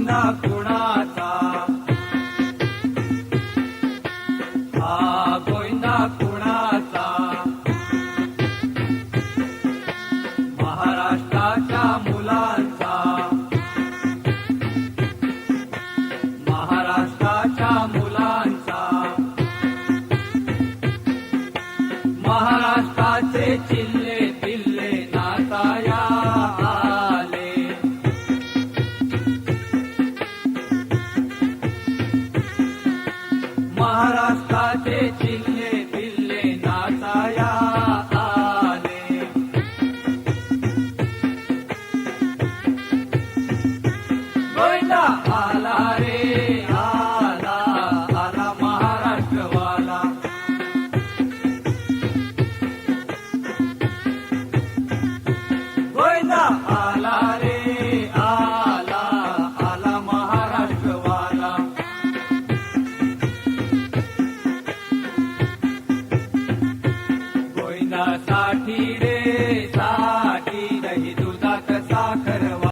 ना कुणाचा. हा गोविंदा कुणाचा? महाराष्ट्राच्या मुलांचा. महाराष्ट्राच्या मुलांचा. महाराष्ट्राचे महाराष्ट्राचे चिल्ले बिल्ले नाचाया आले गोयंदा आला गोविंदासाठी रे